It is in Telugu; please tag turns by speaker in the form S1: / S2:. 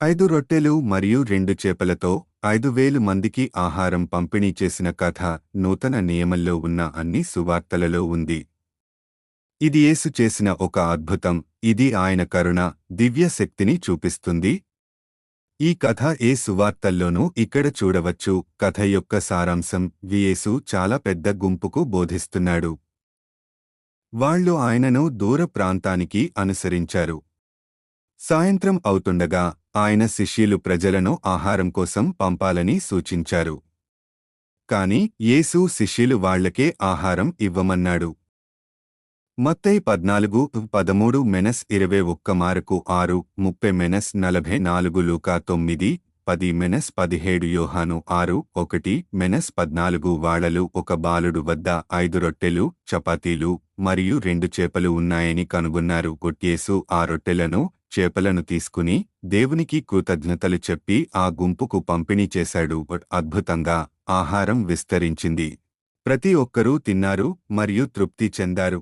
S1: ఐదు రొట్టెలు మరియు రెండు చేపలతో ఐదు వేలు మందికి ఆహారం పంపిణీ చేసిన కథ నూతన నియమంలో ఉన్న అన్ని సువార్తలలో ఉంది. ఇది యేసు చేసిన ఒక అద్భుతం ఇది ఆయన కరుణ దివ్య శక్తిని చూపిస్తుంది. ఈ కథ ఏ సువార్తల్లోనూ ఇక్కడ చూడవచ్చు. కథ యొక్క సారాంశం వియేసు చాలా పెద్ద గుంపుకు బోధిస్తున్నాడు. వాళ్ళు ఆయనను దూర ప్రాంతానికి అనుసరించారు. సాయంత్రం అవుతుండగా ఆయన శిష్యులు ప్రజలను ఆహారం కోసం పంపాలని సూచించారు. కాని యేసు శిష్యులు వాళ్ళకే ఆహారం ఇవ్వమన్నాడు. మత్తై పద్నాలుగు పదమూడు మెనస్ ఇరవై ఒక్క మారకు ఆరు ముప్పై మెనస్ నలభై నాలుగు లూకా తొమ్మిది పది మెనస్ పదిహేడు యోహాను ఆరు ఒకటి మెనస్ పద్నాలుగు వాళ్ళలు ఒక బాలుడు వద్ద ఐదు రొట్టెలు చపాతీలు మరియు రెండు చేపలు ఉన్నాయని కనుగొన్నారు. కొట్టేసు ఆ రొట్టెలను చేపలను తీసుకుని దేవునికి కృతజ్ఞతలు చెప్పి ఆ గుంపుకు పంపిణీ చేశాడు. అద్భుతంగా ఆహారం విస్తరించింది. ప్రతి ఒక్కరూ తిన్నారు మరియు తృప్తి చెందారు.